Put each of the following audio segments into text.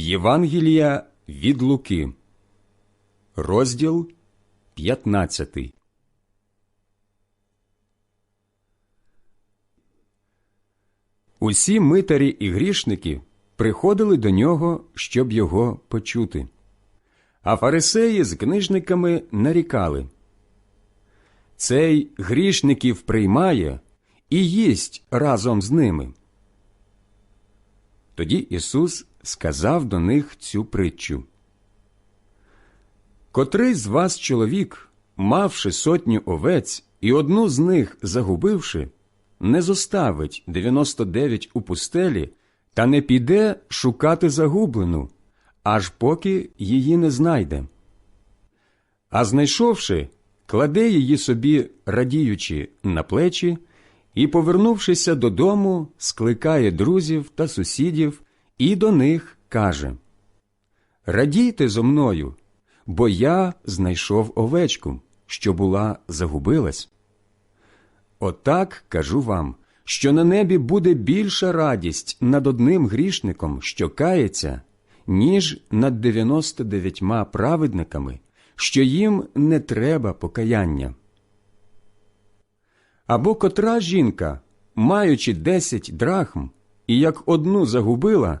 Євангелія від Луки, розділ 15. Усі митарі і грішники приходили до нього, щоб його почути. А фарисеї з книжниками нарікали. Цей грішників приймає і їсть разом з ними. Тоді Ісус сказав до них цю притчу. Котрий з вас чоловік, мавши сотню овець і одну з них загубивши, не зоставить 99 у пустелі та не піде шукати загублену, аж поки її не знайде. А знайшовши, кладе її собі, радіючи, на плечі, і, повернувшися додому, скликає друзів та сусідів і до них каже Радійте зо мною, бо я знайшов овечку, що була загубилась. Отак кажу вам, що на небі буде більша радість над одним грішником, що кається, ніж над дев'яносто дев'ятьма праведниками, що їм не треба покаяння. Або котра жінка, маючи десять драхм, і як одну загубила,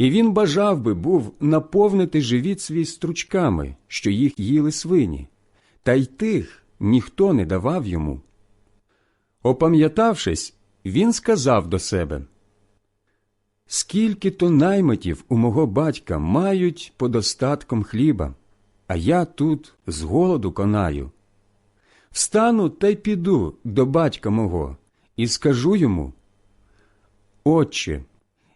І він бажав би був наповнити живіт свій стручками, що їх їли свині, та й тих ніхто не давав йому. Опам'ятавшись, він сказав до себе Скільки то наймитів у мого батька мають подостатком хліба, а я тут з голоду конаю. Встану та й піду до батька мого і скажу йому Отче,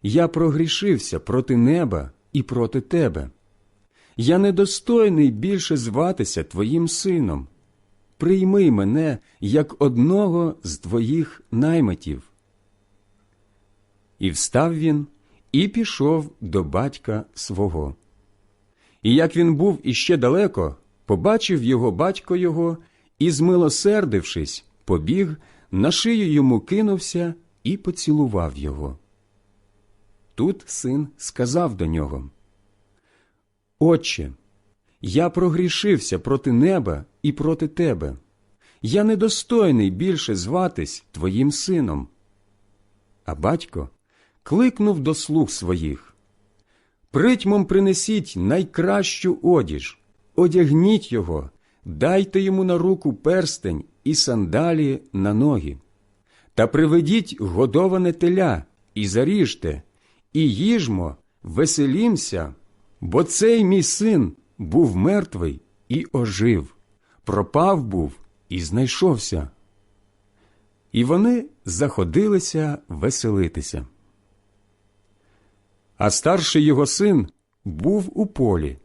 я прогрішився проти неба і проти тебе. Я недостойний більше зватися твоїм сином. Прийми мене як одного з твоїх наймитів. І встав він і пішов до батька свого. І як він був іще далеко, побачив його батько його і, змилосердившись, побіг, на шию йому кинувся і поцілував його. Тут син сказав до нього Отче, я прогрішився проти неба і проти тебе. Я недостойний більше зватись твоїм сином. А батько кликнув до слуг своїх Притьмом принесіть найкращу одіж, одягніть його, дайте йому на руку перстень і сандалі на ноги, та приведіть годоване теля і заріжте, і їжмо, веселімся, бо цей мій син був мертвий і ожив, пропав був і знайшовся. І вони заходилися веселитися. А старший його син був у полі.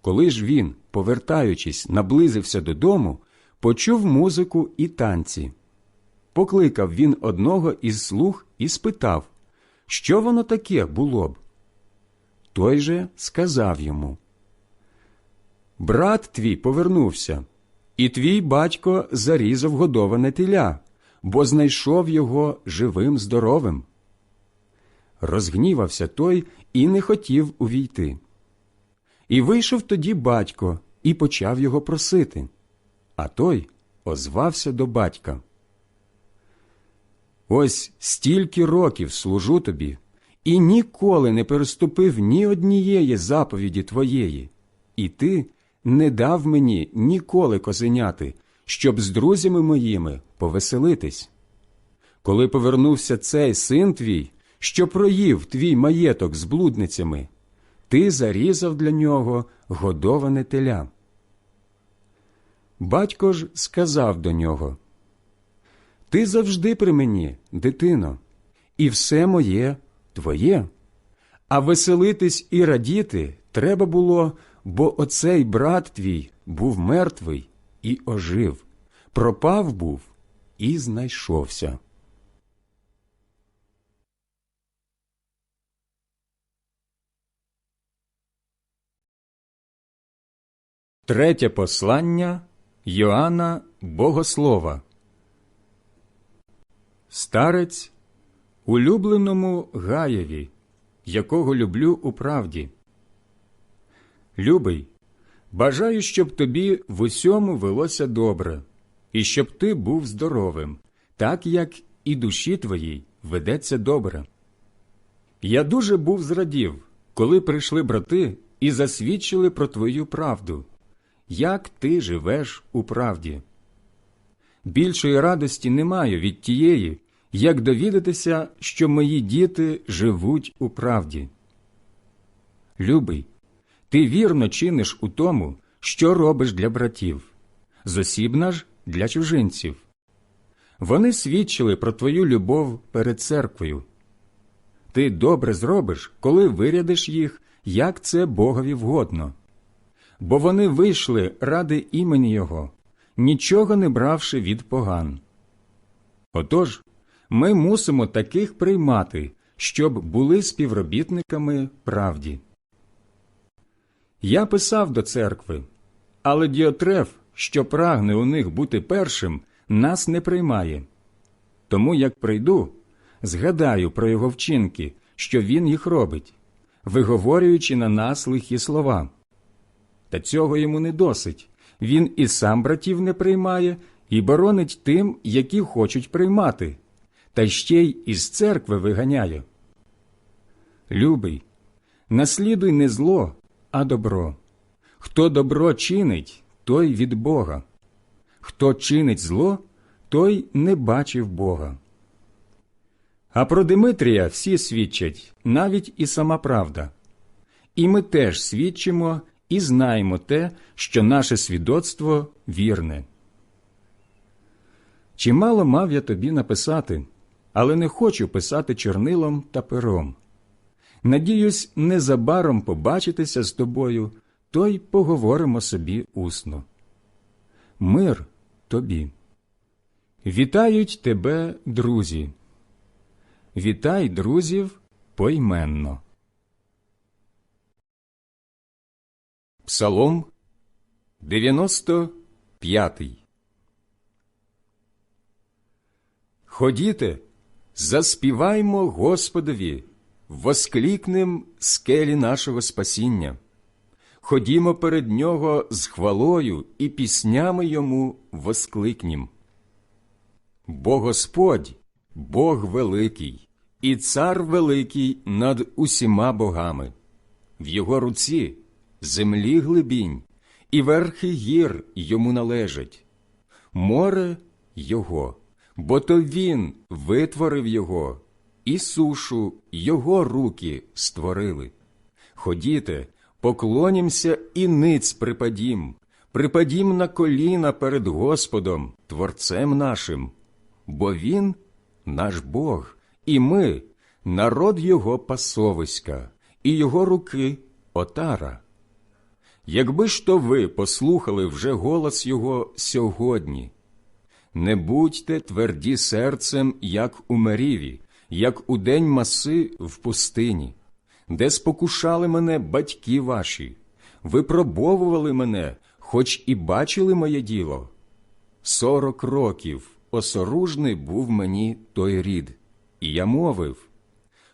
Коли ж він, повертаючись, наблизився додому, почув музику і танці. Покликав він одного із слуг і спитав, що воно таке було б. Той же сказав йому брат твій повернувся, і твій батько зарізав годоване теля, бо знайшов його живим здоровим. Розгнівався той і не хотів увійти. І вийшов тоді батько і почав його просити, а той озвався до батька. Ось стільки років служу тобі, і ніколи не переступив ні однієї заповіді твоєї, і ти не дав мені ніколи козеняти, щоб з друзями моїми повеселитись. Коли повернувся цей син твій, що проїв твій маєток з блудницями, ти зарізав для нього годоване теля. Батько ж сказав до нього Ти завжди при мені, дитино, і все моє твоє. А веселитись і радіти треба було, бо оцей брат твій був мертвий і ожив, пропав був і знайшовся. Третє послання Йоанна Богослова. Старець улюбленому Гаєві, якого люблю у правді. Любий, бажаю, щоб тобі в усьому велося добре, і щоб ти був здоровим, так як і душі твоїй ведеться добре. Я дуже був зрадів, коли прийшли брати і засвідчили про твою правду як ти живеш у правді. Більшої радості не маю від тієї, як довідатися, що мої діти живуть у правді. Любий, ти вірно чиниш у тому, що робиш для братів, зосібна ж для чужинців. Вони свідчили про твою любов перед церквою. Ти добре зробиш, коли вирядиш їх, як це Богові вгодно бо вони вийшли ради імені Його, нічого не бравши від поган. Отож, ми мусимо таких приймати, щоб були співробітниками правді. Я писав до церкви, але Діотреф, що прагне у них бути першим, нас не приймає. Тому як прийду, згадаю про його вчинки, що він їх робить, виговорюючи на нас лихі слова. Та цього йому не досить. Він і сам братів не приймає, і боронить тим, які хочуть приймати, та ще й із церкви виганяє. Любий, наслідуй не зло, а добро. Хто добро чинить, той від Бога. Хто чинить зло, той не бачив Бога. А про Димитрія всі свідчать, навіть і сама правда. І ми теж свідчимо і знаємо те, що наше свідоцтво вірне. Чимало мав я тобі написати, але не хочу писати чорнилом та пером. Надіюсь, незабаром побачитися з тобою, то й поговоримо собі усно. Мир тобі. Вітають тебе, друзі. Вітай друзів поіменно. Псалом 95 Ходіте, заспіваймо Господові, восклікнем скелі нашого спасіння. Ходімо перед Нього з хвалою і піснями йому воскликнім. Бо Господь, Бог великий, і цар великий над усіма богами, в його руці землі глибінь, і верхи гір йому належать, море його, бо то він витворив його, і сушу його руки створили. Ходіте, поклонімся і ниць припадім, припадім на коліна перед Господом, Творцем нашим, бо Він наш Бог, і ми народ Його пасовиська, і Його руки отара. Якби ж то ви послухали вже голос Його сьогодні, не будьте тверді серцем, як у Меріві, як у день маси в пустині, де спокушали мене батьки ваші, випробовували мене, хоч і бачили моє діло. Сорок років осоружний був мені той рід, і я мовив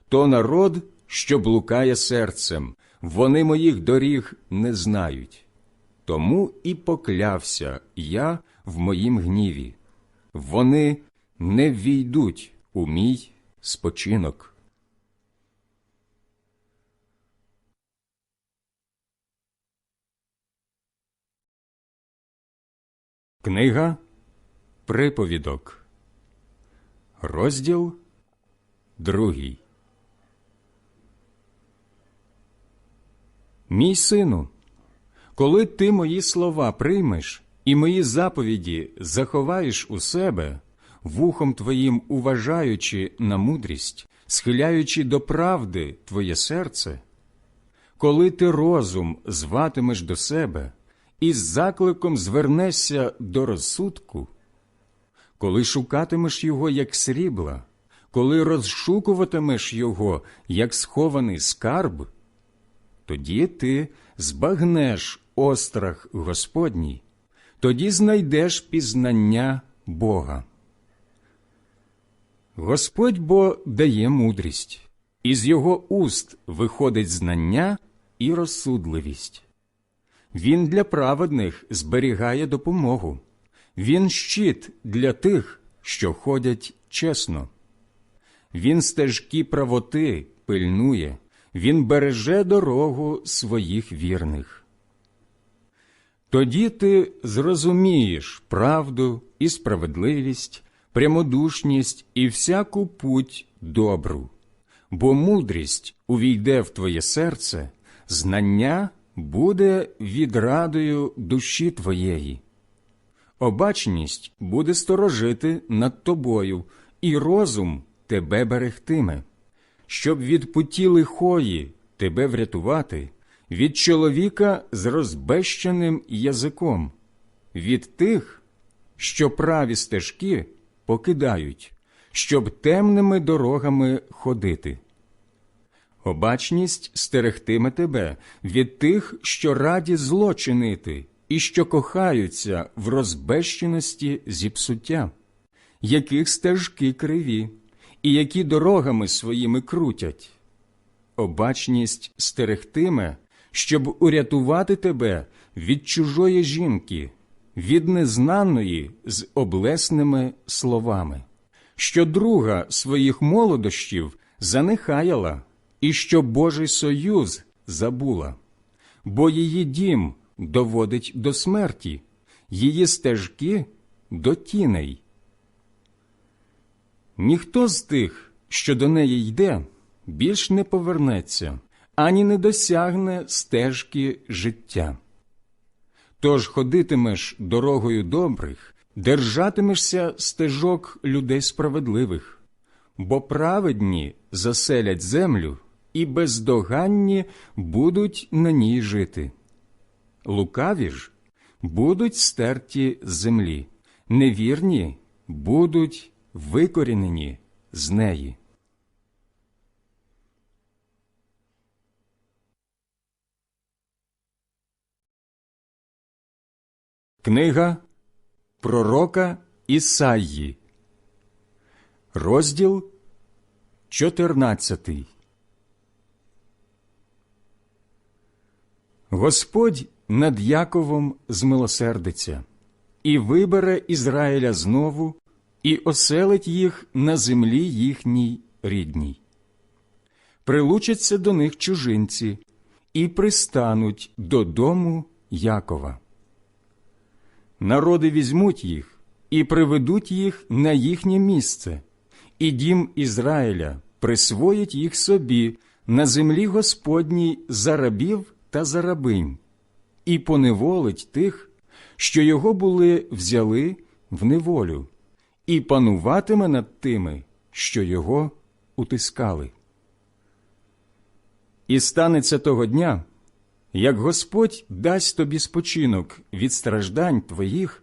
то народ, що блукає серцем, вони моїх доріг не знають. Тому і поклявся я в моїм гніві. Вони не ввійдуть у мій спочинок. Книга Приповідок, розділ другий. Мій сину, коли ти мої слова приймеш і мої заповіді заховаєш у себе, вухом твоїм уважаючи на мудрість, схиляючи до правди твоє серце, коли ти розум зватимеш до себе і з закликом звернешся до розсудку, коли шукатимеш його як срібла, коли розшукуватимеш його як схований скарб, тоді ти збагнеш острах Господній, тоді знайдеш пізнання Бога. Господь бо дає мудрість, із його уст виходить знання і розсудливість. Він для праведних зберігає допомогу, він щит для тих, що ходять чесно. Він стежки правоти пильнує, він береже дорогу своїх вірних. Тоді ти зрозумієш правду і справедливість, прямодушність і всяку путь добру, бо мудрість увійде в твоє серце, знання буде відрадою душі твоєї. Обачність буде сторожити над тобою, і розум тебе берегтиме, щоб від путі лихої тебе врятувати, від чоловіка з розбещеним язиком, від тих, що праві стежки покидають, щоб темними дорогами ходити. Обачність стерегтиме тебе від тих, що раді зло чинити, і що кохаються в розбещеності зіпсуття, яких стежки криві, і які дорогами своїми крутять. Обачність стерегтиме, щоб урятувати тебе від чужої жінки, від незнаної з облесними словами, що друга своїх молодощів занехаяла і що Божий союз забула, бо її дім доводить до смерті, її стежки до тіней. Ніхто з тих, що до неї йде, більш не повернеться, ані не досягне стежки життя. Тож ходитимеш дорогою добрих, держатимешся стежок людей справедливих, бо праведні заселять землю і бездоганні будуть на ній жити. Лукаві ж будуть стерті з землі, невірні будуть викорінені з неї. Книга Пророка Ісаї, розділ 14 Господь над Яковом змилосердиться, і вибере Ізраїля знову, і оселить їх на землі їхній рідній. Прилучаться до них чужинці і пристануть додому Якова. Народи візьмуть їх і приведуть їх на їхнє місце, і дім Ізраїля присвоїть їх собі на землі Господній за рабів та за рабинь, і поневолить тих, що його були взяли в неволю, і пануватиме над тими, що його утискали. І станеться того дня, як Господь дасть тобі спочинок від страждань твоїх,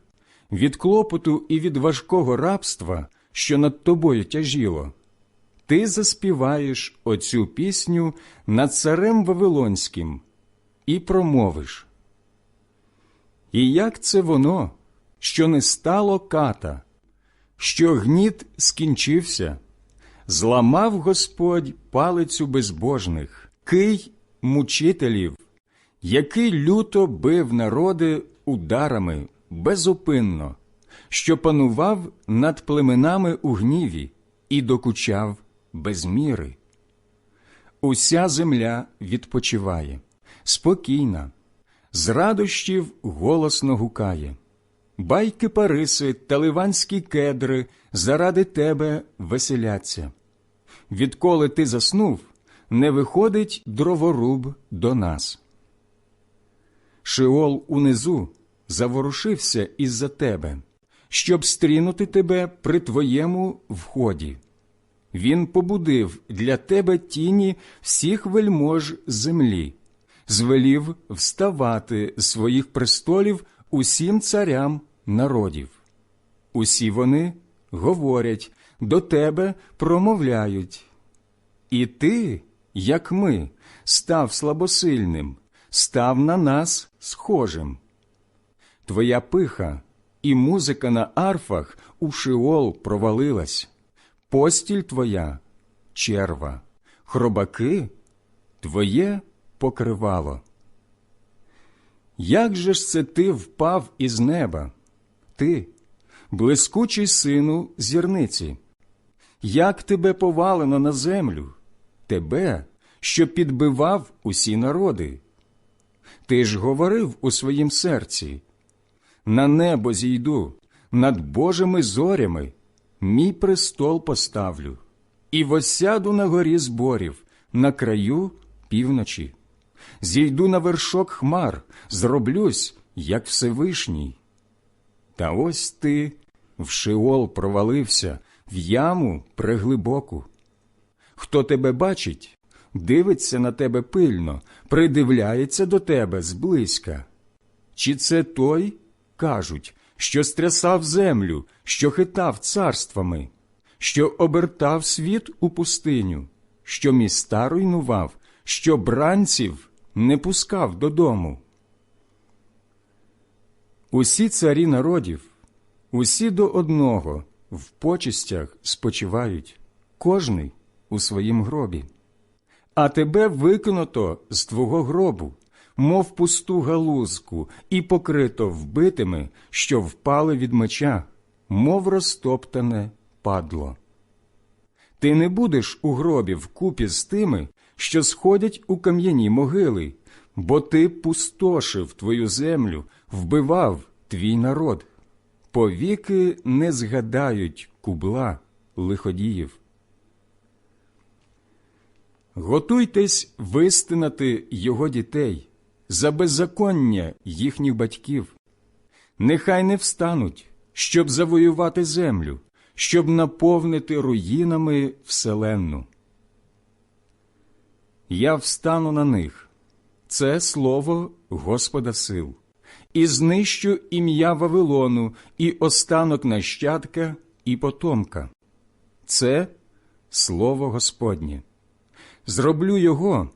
від клопоту і від важкого рабства, що над тобою тяжіло, ти заспіваєш оцю пісню над царем Вавилонським і промовиш. І як це воно, що не стало ката, що гніт скінчився, зламав Господь палицю безбожних, кий мучителів, який люто бив народи ударами безупинно, що панував над племенами у гніві і докучав без міри. Уся земля відпочиває, спокійна, з радощів голосно гукає. Байки Париси та ливанські кедри заради тебе веселяться. Відколи ти заснув, не виходить дроворуб до нас. Шиол унизу заворушився із-за тебе, щоб стрінути тебе при твоєму вході. Він побудив для тебе тіні всіх вельмож землі, звелів вставати з своїх престолів усім царям народів. Усі вони говорять, до тебе промовляють. І ти, як ми, став слабосильним, став на нас схожим. Твоя пиха і музика на арфах у шиол провалилась, постіль твоя черва, хробаки твоє покривало. Як же ж це ти впав із неба, ти, блискучий сину зірниці? Як тебе повалено на землю, тебе, що підбивав усі народи? Ти ж говорив у своїм серці на небо зійду, над Божими зорями, мій престол поставлю, і восяду на горі зборів, на краю півночі. Зійду на вершок хмар, зроблюсь, як Всевишній. Та ось ти в шиол провалився, в яму преглибоку. Хто тебе бачить, дивиться на тебе пильно, придивляється до тебе зблизька. Чи це той, кажуть, що стрясав землю, що хитав царствами, що обертав світ у пустиню, що міста руйнував, що бранців не пускав додому? Усі царі народів, усі до одного в почистях спочивають, кожний у своїм гробі. А тебе викинуто з твого гробу, мов пусту галузку, і покрито вбитими, що впали від меча, мов розтоптане падло. Ти не будеш у гробі вкупі з тими, що сходять у кам'яні могили, бо ти пустошив твою землю, вбивав твій народ. Повіки не згадають кубла лиходіїв. Готуйтесь вистинати його дітей за беззаконня їхніх батьків. Нехай не встануть, щоб завоювати землю, щоб наповнити руїнами вселенну. Я встану на них це слово Господа сил, і знищу ім'я Вавилону, і останок нащадка, і потомка. Це слово Господнє. Зроблю його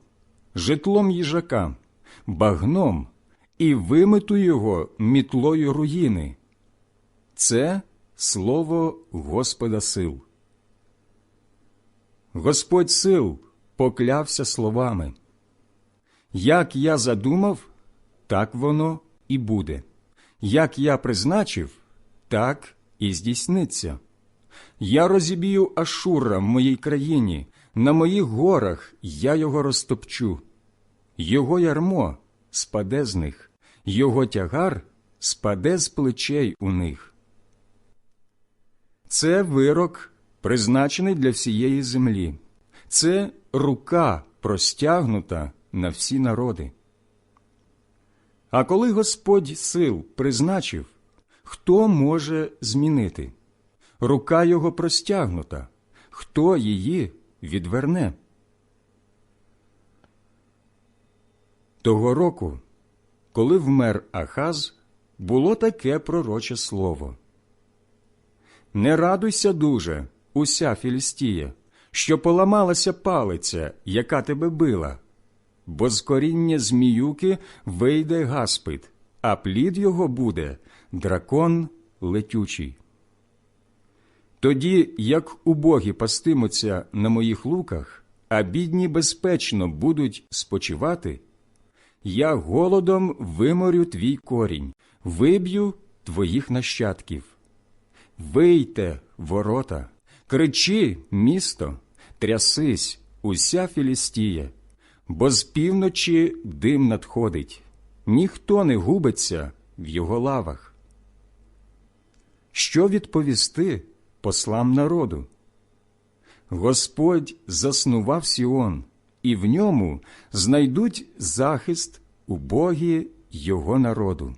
житлом їжака, багном і вимету його мітлою руїни. Це слово Господа сил. Господь сил поклявся словами. Як я задумав, так воно і буде. Як я призначив, так і здійсниться. Я розіб'ю Ашура в моїй країні, на моїх горах я його розтопчу. Його ярмо спаде з них, його тягар спаде з плечей у них. Це вирок, призначений для всієї землі. Це рука простягнута на всі народи. А коли Господь сил призначив, хто може змінити? Рука його простягнута, хто її відверне? Того року, коли вмер Ахаз, було таке пророче слово. Не радуйся дуже, уся Філістія, що поламалася палиця, яка тебе била. бо з коріння зміюки вийде гаспид, а плід його буде дракон летючий. Тоді, як убогі пастимуться на моїх луках, а бідні безпечно будуть спочивати, я голодом виморю твій корінь, виб'ю твоїх нащадків. Вийте, ворота, кричи, місто, трясись, уся Філістія, бо з півночі дим надходить, ніхто не губиться в його лавах. Що відповісти послам народу? Господь заснував Сіон, і в ньому знайдуть захист убогі його народу.